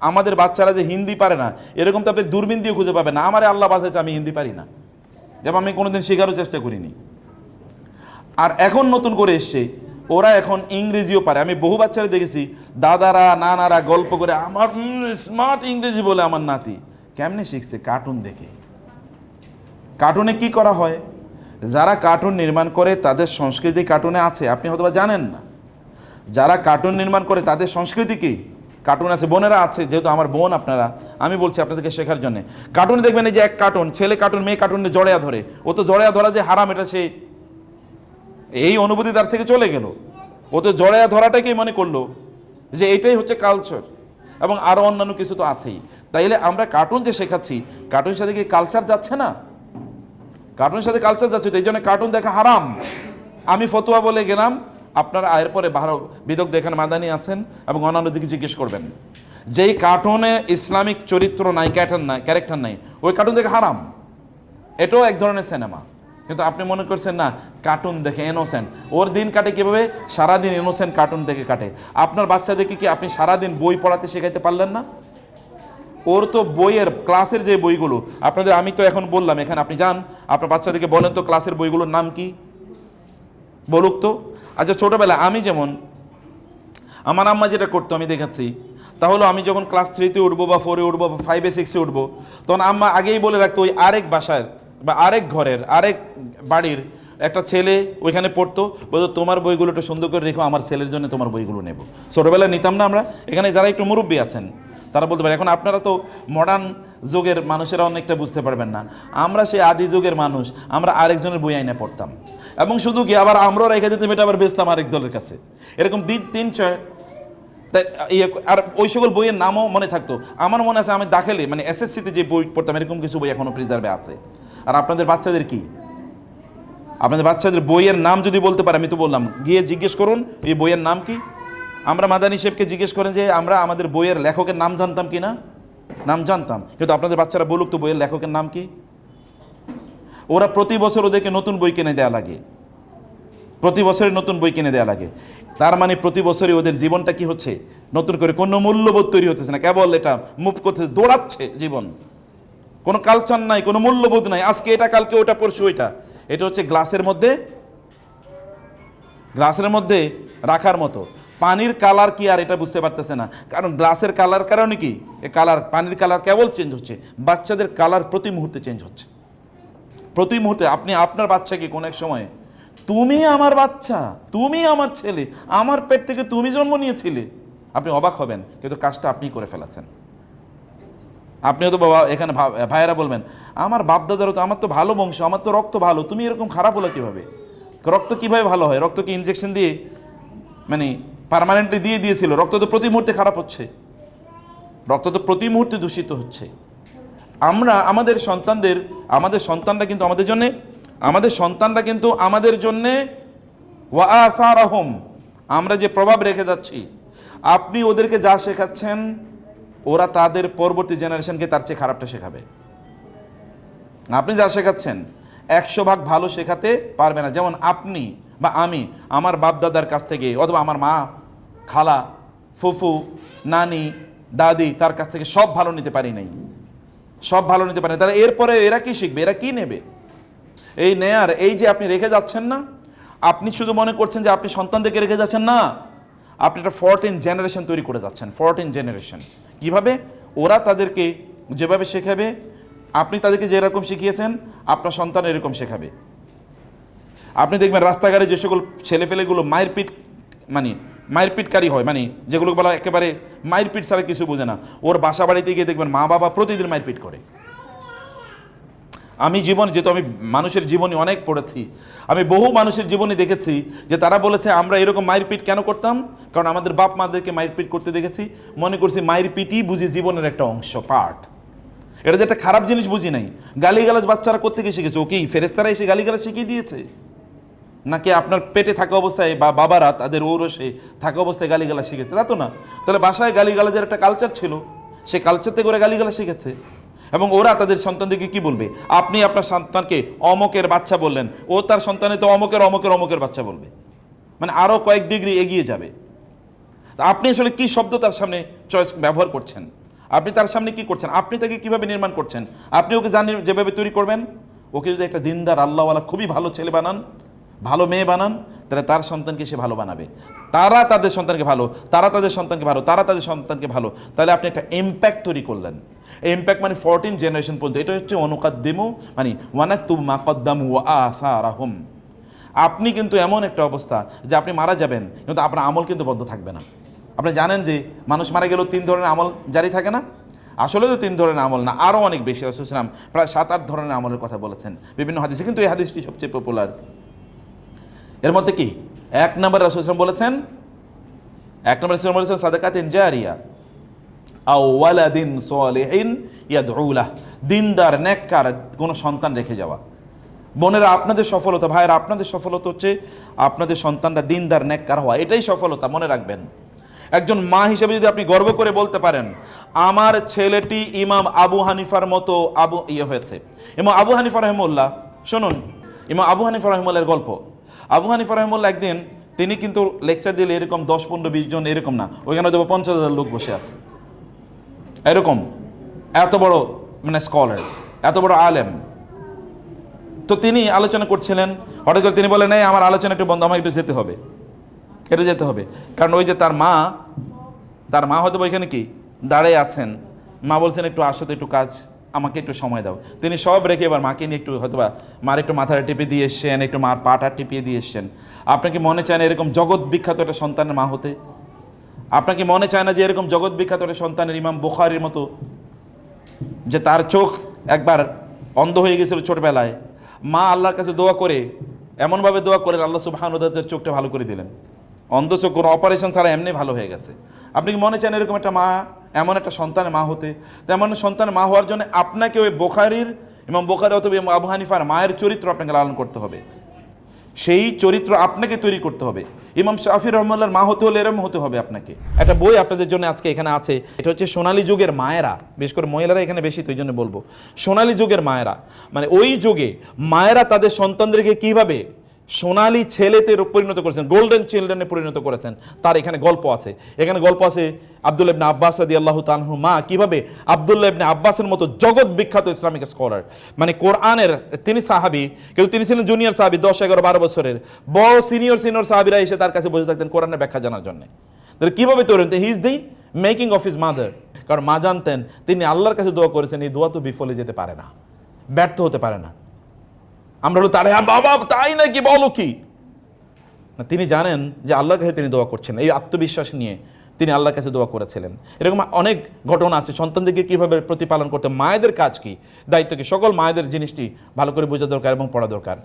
আমাদের বাচ্চারা যে হিন্দি পারে না, এরকম তো আপনি দূরবীন দিয়ে খুঁজে পাবেন না। আমারে আল্লাহ বাঁচাইছে, আমি হিন্দি পারি না। যেমন আমি কোনোদিন শেখারও চেষ্টা করিনি। আর এখন নতুন করে এসছে, ওরা এখন ইংরেজিও পারে। আমি বহু বাচ্চারা দেখেছি, দাদারা, নানারা গল্প করে, আমার স্মার্ট ইংরেজি বলে আমার নাতি। কেমনে শিখছে? কার্টুন দেখে। কার্টুনে কি করা হয়? যারা কার্টুন নির্মাণ করে, তাদের সংস্কৃতি কার্টুনে আছে। আপনি হয়তোবা জানেন না। যারা কার্টুন নির্মাণ করে, তাদের সংস্কৃতি কি? কার্টুন আছে, বোনেরা আছে, যেহেতু আমার বোন আপনারা, আমি বলছি আপনাদেরকে শেখার জন্য। কার্টুন দেখবেন এই যে এক কার্টুন ছেলে কার্টুন মেয়ে কার্টুনে জড়িয়া ধরে। ও তো জড়িয়া ধরা যে হারাম, এটা সে এই অনুভূতি তার থেকে চলে গেল। ও তো জড়িয়া ধরাটাকেই মনে করল? যে এটাই হচ্ছে কালচার এবং আরও অন্যান্য কিছু তো আছেই। তাইলে আমরা কার্টুন যে শেখাচ্ছি কার্টুনের সাথে কি কালচার যাচ্ছে না? কার্টুনের সাথে কালচার যাচ্ছে তো, এই জন্য কার্টুন দেখা হারাম। আমি ফতোয়া বলে গেলাম আপনারা আয়ের পরে ভালো বিদক দেখেন মাদানি আছেন এবং অন্যান্য দিকে জিজ্ঞেস করবেন। যেই কার্টুনে ইসলামিক চরিত্র নাই ক্যাটার নাই ক্যারেক্টার নাই, ওই কার্টুন দেখে হারাম। এটাও এক ধরনের সিনেমা কিন্তু আপনি মনে করছেন, না কার্টুন দেখে ইনোসেন্ট ওর দিন কাটে কীভাবে? সারাদিন ইনোসেন্ট কার্টুন দেখে কাটে। আপনার বাচ্চাদেরকে কি আপনি সারাদিন বই পড়াতে শেখাইতে পারলেন না? ওর তো বইয়ের ক্লাসের যে বইগুলো, আপনাদের আমি তো এখন বললাম, এখানে আপনি যান, আপনার বাচ্চাদেরকে বলেন তো ক্লাসের বইগুলোর নাম কি? বলুক তো। আচ্ছা ছোটোবেলা আমি যেমন আমার আম্মা যেটা করতো, আমি দেখাচ্ছি। তাহলে আমি যখন ক্লাস থ্রিতে উঠবো বা ফোরে উঠবো বা ফাইভে সিক্সে উঠবো, তখন আম্মা আগেই বলে রাখতো, ওই আরেক বাসার বা আরেক ঘরের, আরেক বাড়ির একটা ছেলে ওইখানে পড়তো। বলতো, তোমার বইগুলো একটু সুন্দর করে রেখো, আমার ছেলের জন্য তোমার বইগুলো নেব। ছোটোবেলায় নিতাম না আমরা। এখানে যারা একটু মুরব্বী আছেন তারা বলতে পারে, এখন আপনারা তো মডার্ন যুগের মানুষেরা অনেকটা বুঝতে পারবেন না। আমরা সেই আদি যুগের মানুষ, আমরা আরেকজনের বই আইনে পড়তাম। এবং শুধু কি, আবার আমরাও রেখে দিতাম, এটা আবার বেচতাম আরেক দলের কাছে। এরকম দিন তিন ছয় ইয়ে আর ওই সকল বইয়ের নামও মনে থাকতো। আমার মনে আছে আমি দাখেলে মানে এসএসসিতে যে বই পড়তাম, এরকম কিছু বই এখনও প্রিজার্ভে আছে। আর আপনাদের বাচ্চাদের কি? আপনাদের বাচ্চাদের বইয়ের নাম যদি বলতে পারে, আমি তো বললাম, গিয়ে জিজ্ঞেস করুন, এই বইয়ের নাম কি? আমরা মাদানী সাহেবকে জিজ্ঞেস করেন যে, আমরা আমাদের বইয়ের লেখকের নাম জানতাম কি না? নাম জানতাম। কিন্তু আপনাদের বাচ্চারা বলুক তো, বইয়ের লেখকের নাম কি? ওরা প্রতি বছর ওদেরকে নতুন বই কিনে দেওয়া লাগে। প্রতি বছরে নতুন বই কিনে দেওয়া লাগে। তার মানে প্রতি বছরই ওদের জীবনটা কি হচ্ছে? নতুন করে কোনো মূল্যবোধ তৈরি হচ্ছে না। কেবল এটা মুভ করতে দৌড়াচ্ছে জীবন। কোনো কালচার নাই, কোনো মূল্যবোধ নাই। আজকে এটা, কালকে ওটা, পরশু ওইটা। এটা হচ্ছে গ্লাসের মধ্যে গ্লাসের মধ্যে রাখার মতো। পানির কালার কি আর এটা বুঝতে পারতেছে না। কারণ গ্লাসের কালার কারণে কি? এ কালার পানির কালার কেবল চেঞ্জ হচ্ছে, বাচ্চাদের কালার প্রতি মুহূর্তে চেঞ্জ হচ্ছে। প্রতি মুহূর্তে, আপনি আপনার বাচ্চাকে কোনো এক সময়, তুমি আমার বাচ্চা, তুমি আমার ছেলে, আমার পেট থেকে তুমি জন্ম নিয়েছিলে। আপনি অবাক হবেন, কিন্তু কাজটা আপনি করে ফেলেছেন। আপনিও তো বাবা এখানে ভাইয়েরা বলবেন, আমার বাপদাদারও তো, আমার তো ভালো বংশ, আমার তো রক্ত ভালো, তুমি এরকম খারাপ হলো কীভাবে? রক্ত কীভাবে ভালো হয়? রক্ত কি ইনজেকশন দিয়ে? মানে পার্মানেন্টলি দিয়ে দিয়েছিল। রক্ত তো প্রতি মুহূর্তে খারাপ হচ্ছে। রক্ত তো প্রতি মুহূর্তে দূষিত হচ্ছে। আমরা আমাদের সন্তানদের, আমাদের সন্তানরা কিন্তু আমাদের জন্যে, আমাদের সন্তানরা কিন্তু আমাদের জন্যে ওয়াসারহম আমরা যে প্রভাব রেখে যাচ্ছি। আপনি ওদেরকে যা শেখাচ্ছেন, ওরা তাদের পরবর্তী জেনারেশনকে তার চেয়ে খারাপটা শেখাবে। আপনি যা শেখাচ্ছেন, একশো ভাগ ভালো শেখাতে পারবে না। যেমন আপনি বা আমি, আমার বাপদাদার কাছ থেকে, অথবা আমার মা, খালা, ফুফু, নানি, দাদি, তার কাছ থেকে সব ভালো নিতে পারি নাই। সব ভালো নিতে পারে। তাহলে এরপরে এরা কি শিখবে? এরা কি নেবে? এই নেয়ার, এই যে আপনি রেখে যাচ্ছেন না, আপনি শুধু মনে করছেন যে আপনি সন্তানদেরকে রেখে যাচ্ছেন না, আপনি একটা ফরটিন জেনারেশন তৈরি করে যাচ্ছেন ফরটিন জেনারেশন কীভাবে? ওরা তাদেরকে যেভাবে শেখাবে, আপনি তাদেরকে যেরকম শিখিয়েছেন, আপনার সন্তান এরকম শেখাবে। আপনি দেখবেন রাস্তাঘাটে যে সকল ছেলেফেলেগুলো মায়ের পিট মানে মায়ের পিটকারী হয় মানে যেগুলো বলা একেবারে মায়ের পিট ছাড়া কিছু বোঝে না। ওর বাসা বাড়িতে গিয়ে দেখবেন মা বাবা প্রতিদিন মায়ের পিট করে। আমি জীবন, যেহেতু আমি মানুষের জীবনী অনেক পড়েছি, আমি বহু মানুষের জীবনে দেখেছি যে তারা বলেছে, আমরা এরকম মায়ের পিট কেন করতাম? কারণ আমাদের বাপ মাদেরকে মায়ের পিট করতে দেখেছি। মনে করছি মায়ের পিটই বুঝি জীবনের একটা অংশ পার্ট এটা যে একটা খারাপ জিনিস বুঝি নাই। গালিগালাজ বাচ্চারা করতে গিয়ে শিখেছে ওকেই ফেরেস্তারা এসে গালিগালাজ শিখিয়ে দিয়েছে? নাকি আপনার পেটে থাকা অবস্থায় বা বাবারা তাদের ঔরসে থাকা অবস্থায় গালিগালা শিখেছে? তা তো না। তাহলে বাসায় গালিগালাজের একটা কালচার ছিল। সে কালচার থেকে ওরা গালিগালা শিখেছে। এবং ওরা তাদের সন্তানদেরকে কি বলবে? আপনি আপনার সন্তানকে অমকের বাচ্চা বললেন। ও তার সন্তানে তো অমকের অমকের অমকের বাচ্চা বলবে। মানে আরও কয়েক ডিগ্রি এগিয়ে যাবে। তা আপনি আসলে কি শব্দ তার সামনে চয়েস ব্যবহার করছেন? আপনি তার সামনে কি করছেন? আপনি তাকে কীভাবে নির্মাণ করছেন? আপনি ওকে জানেন যেভাবে তৈরি করবেন? ওকে যদি একটা দিনদার, আল্লাহওয়ালা খুবই ভালো ছেলে বানান ভালো মেয়ে বানান, তাহলে তার সন্তানকে সে ভালো বানাবে। তারা তাদের সন্তানকে ভালো, তারা তাদের সন্তানকে ভালো, তারা তাদের সন্তানকে ভালো। তাহলে আপনি একটা ইম্প্যাক্ট তৈরি করলেন। এই ইম্প্যাক্ট মানে ফোরটিন জেনারেশন পর্যন্ত, এটা হচ্ছে অনুকাদ্দিমু মানে ওয়ানাক্তু মাকদ্দামু ওয়া আসারাহুম। আপনি কিন্তু এমন একটা অবস্থা যে আপনি মারা যাবেন, কিন্তু আপনার আমল কিন্তু বন্ধ থাকবে না। আপনি জানেন যে মানুষ মারা গেলেও তিন ধরনের আমল জারি থাকে না? আসলে তো তিন ধরনের আমল না আরও অনেক বেশি। রসুলাম প্রায় সাত, আট ধরনের আমলের কথা বলেছেন। বিভিন্ন হাদিসে, কিন্তু এই হাদিসটি সবচেয়ে পপুলার এর মধ্যে কি? এক নম্বর রসুলাম বলেছেন, এক নম্বর রসুল বলেছেন সাদাকাতিন জারিয়া, আও ওয়ালাদিন সোয়ালিহিন ইয়াদউলাহ দিনদার, নেককার কোনো সন্তান রেখে যাওয়া। বোনেরা, আপনাদের সফলতা, ভাইয়েরা, আপনাদের সফলতা হচ্ছে আপনাদের সন্তানরা দিনদার, নেককার হওয়া। এটাই সফলতা, মনে রাখবেন। একজন মা হিসেবে যদি আপনি গর্ব করে বলতে পারেন, আমার ছেলেটি ইমাম আবু হানিফার মতো আবু ইয়ে হয়েছে। এবং আবু হানিফা রহমুল্লাহ শুনুন, ইমাম আবু হানিফা রহমুল্লার গল্প। আবু হানিফা রহমুল্লাহ একদিন তিনি কিন্তু লেকচার দিলে এরকম দশ, পনেরো, বিশ জন এরকম না, ওইখানে দেবো পঞ্চাশ হাজার লোক বসে আছে। এরকম, এত বড় মানে স্কলার এত বড় আলেম। তো তিনি আলোচনা করছিলেন, হঠাৎ করে তিনি বলেন এই আমার আলোচনা একটু বন্ধ আমার একটু যেতে হবে। কেটে যেতে হবে। কারণ ওই যে তার মা তার মা হয়তো ওইখানে কি, দাঁড়িয়ে আছেন। মা বলছেন, একটু আসো তো, একটু কাজ আমাকে একটু সময় দাও। তিনি সব রেখে এবার মাকে নিয়ে একটু হয়তো বা মার একটু মাথাটা টিপে দিয়ে এসছেন, একটু মার পাটা টিপিয়ে দিয়ে এসছেন। আপনাকে মনে চায় না এরকম জগৎ বিখ্যাত একটা সন্তানের মা হতে? আপনাকে মনে চায় না যে এরকম জগৎ বিখ্যাত একটা সন্তানের ইমাম বুখারির মতো? যে তার চোখ একবার অন্ধ হয়ে গেছিল ছোটবেলায়। মা আল্লাহর কাছে দোয়া করে, এমনভাবে দোয়া করেন, আল্লাহ সুবাহানুদার চোখটা ভালো করে দিলেন। অন্ধ চোখ, কোনো অপারেশন ছাড়া এমনি ভালো হয়ে গেছে। আপনি কি মনে চান এরকম একটা মা এমন একটা সন্তানের মা হতে। তো এমন সন্তানের মা হওয়ার জন্য আপনাকে ওই বোখারির এবং বোখারি অথবা আবু হানিফার মায়ের চরিত্র আপনাকে লালন করতে হবে। সেই চরিত্র আপনাকে তৈরি করতে হবে। ইমাম শাফির রহমাল্লার মা হতে হলে এরম হতে হবে আপনাকে। একটা বই আপনাদের জন্য আজকে এখানে আছে। এটা হচ্ছে সোনালী যুগের মায়েরা। বিশেষ করে মহিলারা এখানে বেশি, তো জন্য বলব। সোনালী যুগের মায়েরা। মানে ওই যুগে মায়েরা তাদের সন্তানদেরকে কীভাবে সোনালী ছেলেতে পরিণত করেছেন গোল্ডেন চিলড্রেনে পরিণত করেছেন। তার এখানে গল্প আছে। এখানে গল্প আছে আব্দুল ইবনে আব্বাস রাদি আল্লাহ তানহু মা, কীভাবে আব্দুল্লাহ ইবনে আব্বাসের মতো জগৎ বিখ্যাত ইসলামিক স্কলার মানে কোরআনের তিনি সাহাবি কিন্তু তিনি ছিলেন জুনিয়র সাহাবি, দশ, এগারো, বারো বছরের, বড় সিনিয়র সিনিয়র সাহাবিরা এসে তার কাছে বসে থাকতেন কোরআনের ব্যাখ্যা জানার জন্য। তাহলে কীভাবে তৈরি he is the making of his mother কারণ মা জানতেন, তিনি আল্লাহর কাছে দোয়া করেছেন, এই দোয়া তো বিফলে যেতে পারে না, ব্যর্থ হতে পারে না। আমরা হলো তারে বাবা, তাই নাকি? বলো কি? না, তিনি জানেন যে আল্লাহর কাছে তিনি দোয়া করছেন। এই আত্মবিশ্বাস নিয়ে তিনি আল্লাহর কাছে দোয়া করেছিলেন। এরকম অনেক ঘটনা আছে। সন্তানদেরকে কীভাবে প্রতিপালন করতে মায়েদের কাজ কি? দায়িত্ব কি? সকল মায়েদের জিনিসটি ভালো করে বোঝা দরকার এবং পড়া দরকার।